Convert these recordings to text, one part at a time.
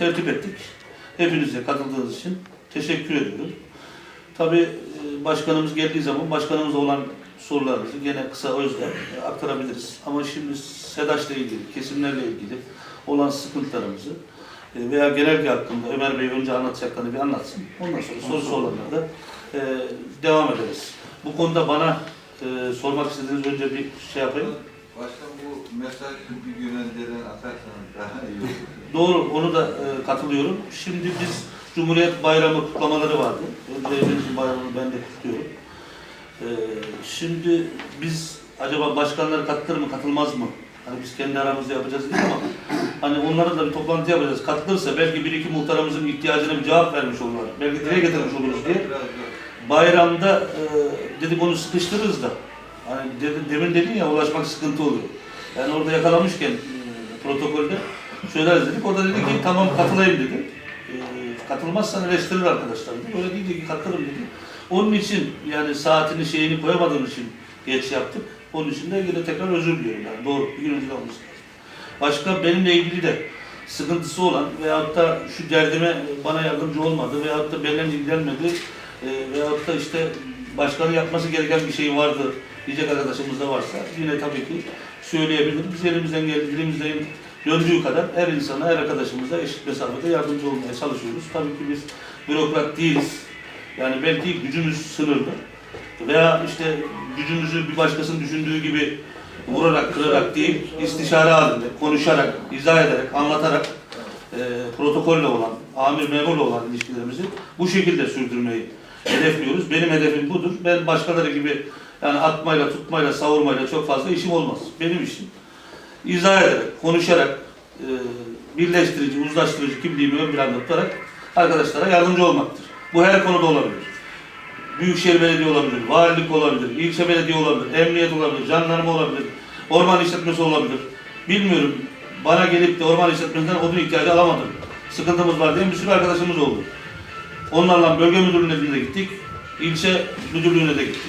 tertip ettik. Hepinize katıldığınız için teşekkür ediyorum. Tabii e, başkanımız geldiği zaman başkanımıza olan sorularınızı gene kısa özle e, aktarabiliriz. Ama şimdi SEDAŞ'la ilgili, kesimlerle ilgili olan sıkıntılarımızı e, veya genelge hakkında Ömer Bey önce anlatacaklarını bir anlatsın. Ondan sonra soru sorularına da devam ederiz. Bu konuda bana sormak istediğiniz önce bir şey yapayım. Başkan bu mesaj bir gün önceden atarsanız daha iyi olur. Doğru, onu da e, katılıyorum. Şimdi biz Cumhuriyet Bayramı kutlamaları vardı. Hepinizin bayramını ben de kutluyorum. E, şimdi biz acaba başkanları katılır mı, katılmaz mı? Hani biz kendi aramızda yapacağız değil ama hani onların da bir toplantı yapacağız. Katılırsa belki bir iki muhtarımızın ihtiyacına bir cevap vermiş olurlar. Belki dile getirmiş oluruz diye. Bayramda e, dedik onu sıkıştırırız da. Hani dedim, demin dedin ya ulaşmak sıkıntı oluyor. Yani orada yakalamışken e, protokolde söyleriz dedik. O da dedi ki tamam katılayım dedi. E, katılmazsan eleştirir arkadaşlar dedi. Öyle değil ki katılırım dedi. Onun için yani saatini şeyini koyamadığım için geç yaptık. Onun için de yine tekrar özür diliyorum. Yani doğru bir gün önce olması. Başka benimle ilgili de sıkıntısı olan veyahut da şu derdime bana yardımcı olmadı veyahut da benimle ilgilenmedi e, veyahut da işte başkanın yapması gereken bir şey vardı diyecek arkadaşımız da varsa yine tabii ki söyleyebilir. Biz elimizden geldiği, dilimizden döndüğü kadar her insana, her arkadaşımıza eşit mesafede yardımcı olmaya çalışıyoruz. Tabii ki biz bürokrat değiliz. Yani belki gücümüz sınırlı. Veya işte gücümüzü bir başkasının düşündüğü gibi vurarak, kırarak değil, istişare halinde, konuşarak, izah ederek, anlatarak e, protokolle olan, amir memurla olan ilişkilerimizi bu şekilde sürdürmeyi hedefliyoruz. Benim hedefim budur. Ben başkaları gibi yani atmayla, tutmayla, savurmayla çok fazla işim olmaz. Benim işim izah ederek, konuşarak, e, birleştirici, uzlaştırıcı kimliğimi ön planda tutarak arkadaşlara yardımcı olmaktır. Bu her konuda olabilir. Büyükşehir Belediye olabilir, valilik olabilir, ilçe belediye olabilir, emniyet olabilir, jandarma olabilir, orman işletmesi olabilir. Bilmiyorum. Bana gelip de orman işletmesinden odun ihtiyacı alamadım. Sıkıntımız var diye bir sürü arkadaşımız oldu. Onlarla bölge müdürlüğüne de gittik, ilçe müdürlüğüne de gittik.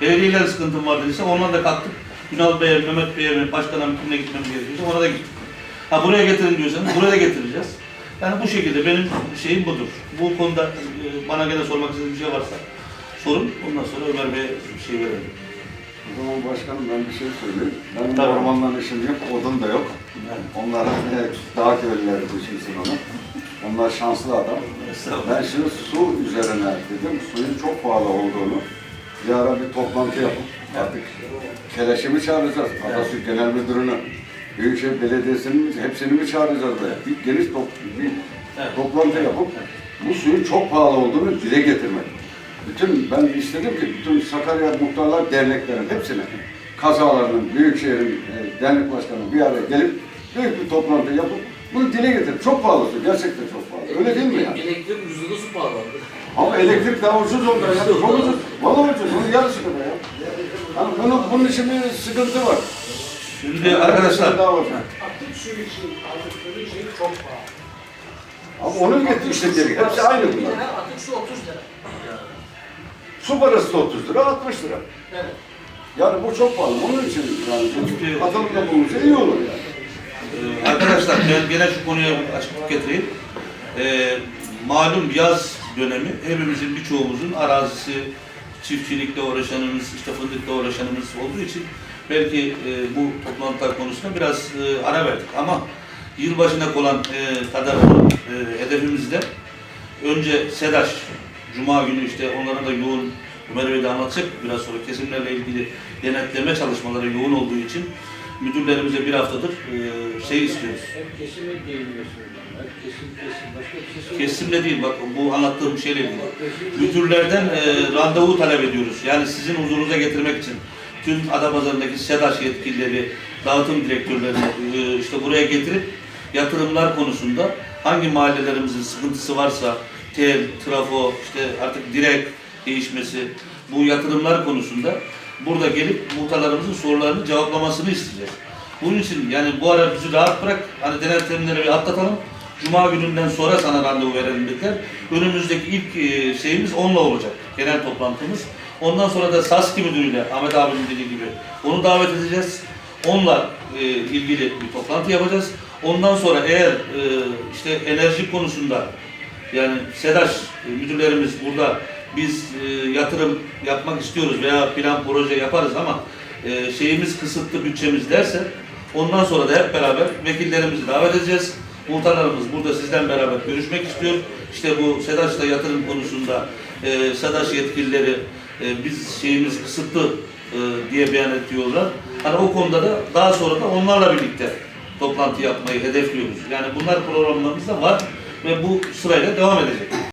Belediyeler sıkıntım var dediyse ondan da kalktık. Ünal Bey'e, Mehmet Bey'e, başkana kimine gitmemiz gerekiyorsa ona da gittik. Ha buraya getirin diyorsanız buraya da getireceğiz. Yani bu şekilde benim şeyim budur. Bu konuda e, bana gene sormak istediğiniz bir şey varsa sorun. Ondan sonra Ömer Bey'e bir şey verelim. O zaman başkanım ben bir şey söyleyeyim. Benim Tabii. ormanla işim yok, odun da yok. Onlar e, dağ köylüleri düşünsün onu. Onlar şanslı adam. Ben şimdi su üzerine dedim, suyun çok pahalı olduğunu bir ara bir toplantı yapıp artık Keleş'i mi çağıracağız, Atasu Genel Müdürünü, Büyükşehir Belediyesi'nin hepsini mi çağıracağız da bir geniş top, bir toplantı yapıp bu suyun çok pahalı olduğunu dile getirmek. Bütün ben istedim ki bütün Sakarya Muhtarlar Derneklerin hepsine kazalarının, Büyükşehir'in e, dernek başkanı bir araya gelip büyük bir toplantı yapıp bunu dile getirip çok pahalı su, gerçekten çok pahalı. Öyle değil mi yani? Elektrik ucuzluğu su pahalandı. Ama elektrik daha ucuz oldu ya. Çok ucuz. Vallahi ucuz. Bunun yarısı kadar ya. Yani bunun, bunun için bir sıkıntı var. Şimdi arkadaşlar Daha var. Atık suyu için aldıkları şey çok pahalı. Ama onun getir işte geri. Hepsi aynı bunlar. atık su 30 lira. Su parası da 30 lira, 60 lira. Evet. Yani bu çok pahalı. Onun için yani Çünkü- katılımda bulunsa iyi olur yani. Ee, arkadaşlar ben gene şu konuya açıklık getireyim. Ee, malum yaz dönemi hepimizin birçoğumuzun arazisi, çiftçilikle uğraşanımız, işte fındıkla uğraşanımız olduğu için belki e, bu toplantılar konusunda biraz e, ara verdik ama yılbaşına konan e, kadar e, hedefimizde önce SEDAŞ Cuma günü işte onlara da yoğun Ömer Bey de anlatacak biraz sonra kesimlerle ilgili denetleme çalışmaları yoğun olduğu için müdürlerimize bir haftadır e, şey istiyoruz. Hep değiniyorsunuz. Hep kesim kesim. Başka şey söyleyeyim. Kesimle değil bak bu anlattığım şeyle ilgili. Müdürlerden e, randevu talep ediyoruz. Yani sizin huzurunuza getirmek için tüm Adapazarı'ndaki SEDAŞ yetkilileri, dağıtım direktörlerini e, işte buraya getirip yatırımlar konusunda hangi mahallelerimizin sıkıntısı varsa tel, trafo, işte artık direk değişmesi bu yatırımlar konusunda burada gelip muhtarlarımızın sorularını cevaplamasını isteyeceğiz. Bunun için yani bu ara bizi rahat bırak, hani denetlemleri bir atlatalım. Cuma gününden sonra sana randevu verelim dediler. Önümüzdeki ilk e, şeyimiz onunla olacak, genel toplantımız. Ondan sonra da SASKİ müdürüyle, Ahmet abinin dediği gibi onu davet edeceğiz. Onunla e, ilgili bir toplantı yapacağız. Ondan sonra eğer e, işte enerji konusunda yani SEDAŞ e, müdürlerimiz burada biz e, yatırım yapmak istiyoruz veya plan proje yaparız ama e, şeyimiz kısıtlı bütçemiz derse ondan sonra da hep beraber vekillerimizi davet edeceğiz. Muhtarlarımız burada sizden beraber görüşmek istiyor. İşte bu SEDAŞ'ta yatırım konusunda e, SEDAŞ yetkilileri e, biz şeyimiz kısıtlı e, diye beyan ediyorlar. Hani o konuda da daha sonra da onlarla birlikte toplantı yapmayı hedefliyoruz. Yani bunlar programlarımızda var ve bu sırayla devam edecek.